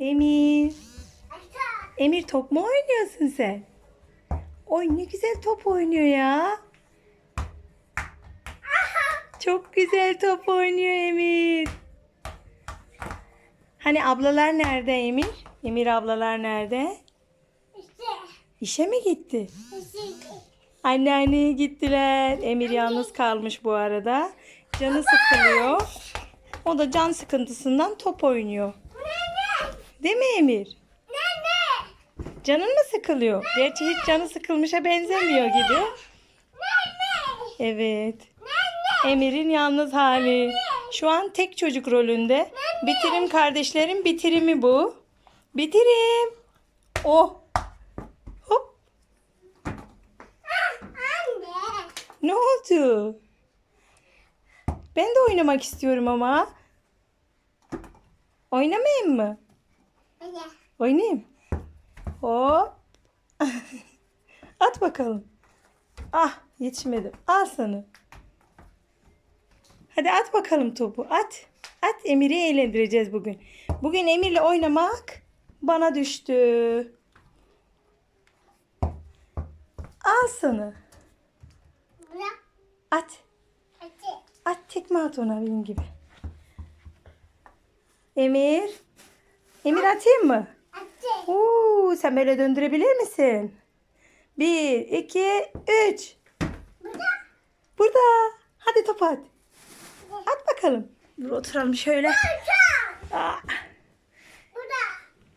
Emir. Emir top mu oynuyorsun sen? Oy ne güzel top oynuyor ya. Çok güzel top oynuyor Emir. Hani ablalar nerede Emir? Emir ablalar nerede? İşe mi gitti? Anneanneye gittiler. Emir yalnız kalmış bu arada. Canı sıkılıyor. O da can sıkıntısından top oynuyor. Değil mi Emir? Canın mı sıkılıyor? Gerçi hiç canı sıkılmışa benzemiyor gibi. Evet. Emir'in yalnız hali. Şu an tek çocuk rolünde. Bitirim kardeşlerin bitirimi bu. Bitirim. Oh. Hop. Ne oldu? Ben de oynamak istiyorum ama. Oynamayayım mı? Oynayayım. Hop. At bakalım. Ah yetişmedim. Al sana. Hadi at bakalım topu. At. At Emir'i eğlendireceğiz bugün. Bugün Emir'le oynamak bana düştü. Al sana. At. At tekme at ona benim gibi. Emir. Emir atayım mı? Oo, sen böyle döndürebilir misin? Bir, iki, üç. Burada. Hadi top at. At bakalım. Dur oturalım şöyle. Aa,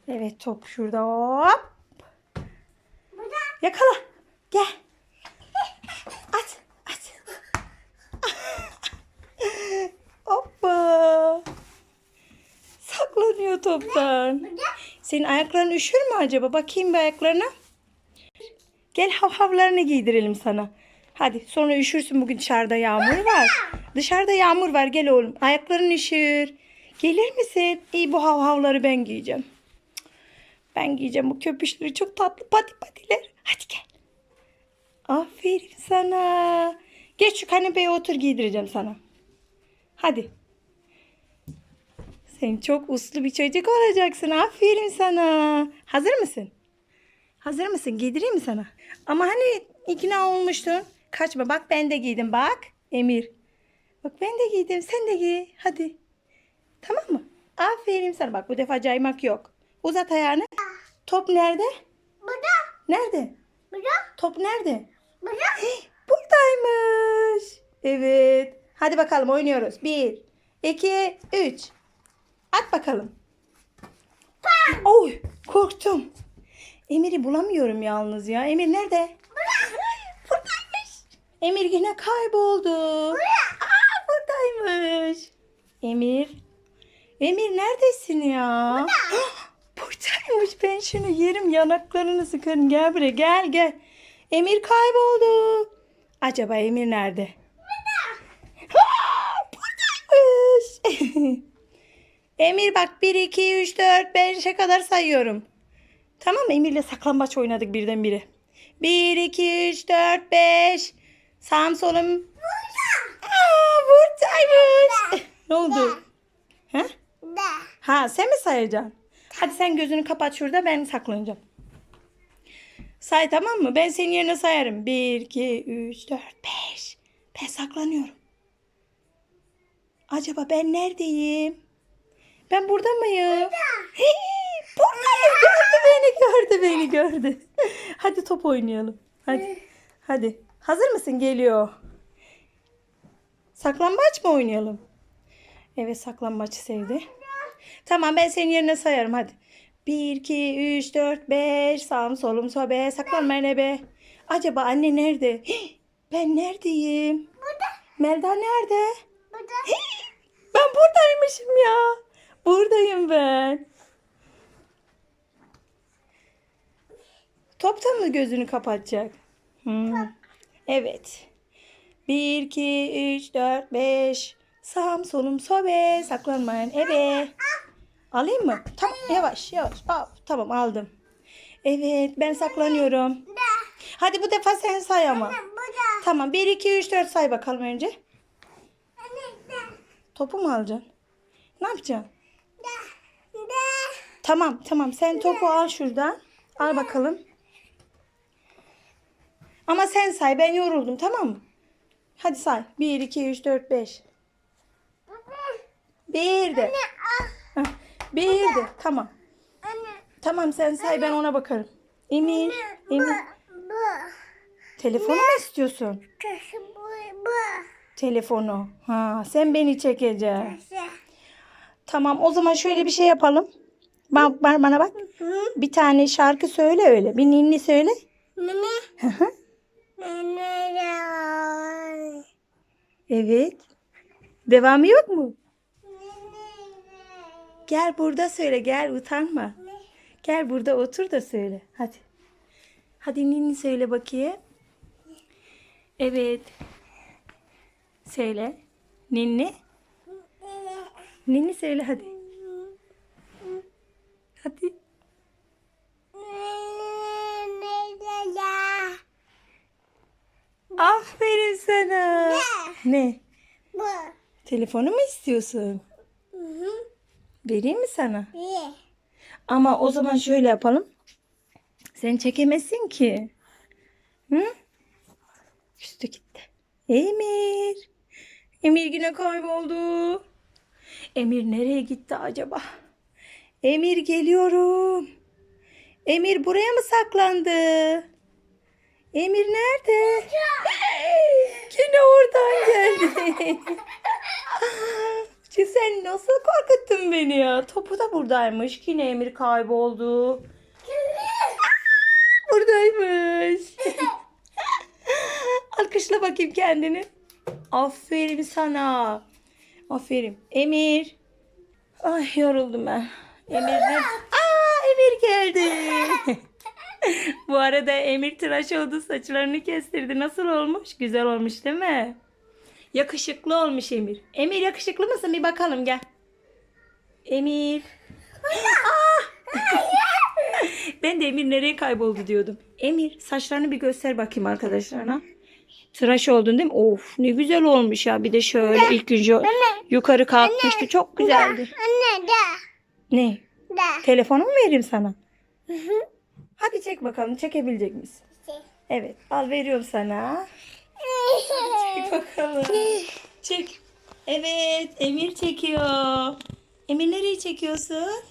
evet top şurada. Hop. Yakala. Gel. At. At. Hoppa. Saklanıyor toptan. Senin ayakların üşür mü acaba? Bakayım bir ayaklarına. Gel havhavlarını giydirelim sana. Hadi sonra üşürsün bugün dışarıda yağmur var. Dışarıda yağmur var gel oğlum. Ayakların üşür. Gelir misin? İyi bu havhavları ben giyeceğim. Ben giyeceğim bu köpüşleri çok tatlı pati patiler. Hadi gel. Aferin sana. Geç şu kanepeye otur giydireceğim sana. Hadi. Sen çok uslu bir çocuk olacaksın. Aferin sana. Hazır mısın? Hazır mısın? Giydireyim mi sana? Ama hani ikna olmuştun. Kaçma. Bak ben de giydim. Bak. Emir. Bak ben de giydim. Sen de giy. Hadi. Tamam mı? Aferin sana. Bak bu defa caymak yok. Uzat ayağını. Top nerede? Nerede? Top nerede? Hey, buradaymış. Evet. Hadi bakalım oynuyoruz. Bir, iki, üç. At bakalım. Oy korktum. Emir'i bulamıyorum yalnız ya. Emir nerede? Buradaymış. Emir yine kayboldu. Aa, buradaymış. Emir. Emir neredesin ya? Buradaymış. Ben şunu yerim yanaklarını sıkarım. Gel buraya gel gel. Emir kayboldu. Acaba Emir nerede? Aa, buradaymış. Emir bak 1, 2, 3, 4, 5'e kadar sayıyorum. Tamam mı? Emir'le saklambaç oynadık birdenbire. 1, 2, 3, 4, 5. Sağım solum. Aa, buradaymış. ne oldu? Ha? ha sen mi sayacaksın? Hadi sen gözünü kapat şurada ben saklanacağım. Say tamam mı? Ben senin yerine sayarım. 1, 2, 3, 4, 5. Ben saklanıyorum. Acaba ben neredeyim? Ben burada mıyım? Hey, buradayım. Gördü beni, gördü beni, gördü. Hadi top oynayalım. Hadi. Hadi. Hazır mısın? Geliyor. Saklambaç mı oynayalım? Evet, saklambaçı sevdi. Tamam, ben senin yerine sayarım. Hadi. 1, 2, 3, 4, 5. Sağım solum sobe. Saklanma be. Acaba anne nerede? Ben neredeyim? Burada. Melda nerede? Hey, ben buradaymışım ya. Buradayım ben. Top da mı gözünü kapatacak? Hmm. Evet. 1, 2, 3, 4, 5. Sağım solum sobe. Saklanmayın ebe. Alayım mı? Tamam yavaş yavaş. Al, tamam aldım. Evet ben saklanıyorum. Hadi bu defa sen say ama. Tamam 1, 2, 3, 4 say bakalım önce. Topu mu alacaksın? Ne yapacaksın? Tamam tamam sen topu al şuradan. Al bakalım. Ama sen say ben yoruldum tamam mı? Hadi say. 1, 2, 3, 4, 5. Bir de. Heh, Bir de. Tamam. Tamam sen say ben ona bakarım. Emir. Emir. Telefonu mu istiyorsun? Telefonu. Ha, sen beni çekeceksin. Tamam o zaman şöyle bir şey yapalım. Bak bana, bana bak. Bir tane şarkı söyle öyle. Bir ninni söyle. Mama. evet. Devamı yok mu? Gel burada söyle gel utanma. Gel burada otur da söyle. Hadi. Hadi ninni söyle bakayım. Evet. Söyle. Ninni. Ninni söyle. Hadi. Aferin sana. Ne? Bu. Telefonu mu istiyorsun? Hı hı. Vereyim mi sana? İyi. Ama o zaman şöyle yapalım. Sen çekemezsin ki. Hı? Üstü gitti. Emir. Emir yine kayboldu. Emir nereye gitti acaba? Emir geliyorum. Emir buraya mı saklandı? Emir nerede? Yine oradan geldi. Sen nasıl korkuttun beni ya? Topu da buradaymış. Yine Emir kayboldu. Buradaymış. Alkışla bakayım kendini. Aferin sana. Aferin. Emir. Ay yoruldum ben. Emir ne? Aa Emir geldi. Bu arada Emir tıraş oldu. Saçlarını kestirdi. Nasıl olmuş? Güzel olmuş değil mi? Yakışıklı olmuş Emir. Emir yakışıklı mısın? Bir bakalım gel. Emir. Aa! ben de Emir nereye kayboldu diyordum. Emir saçlarını bir göster bakayım arkadaşlarına. Tıraş oldun değil mi? Of ne güzel olmuş ya. Bir de şöyle ilk önce yukarı kalkmıştı. Çok güzeldi. Anne da. Ne? Da. Telefonu mu vereyim sana? Hadi çek bakalım. Çekebilecek misin? Evet. Al veriyorum sana. Çek bakalım. Çek. Evet. Emir çekiyor. Emir nereye çekiyorsun?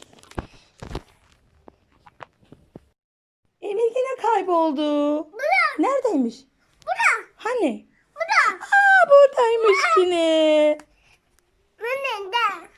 Emir yine kayboldu. Neredeymiş? Burada. Hani? Burada. Aa buradaymış yine. Anne da.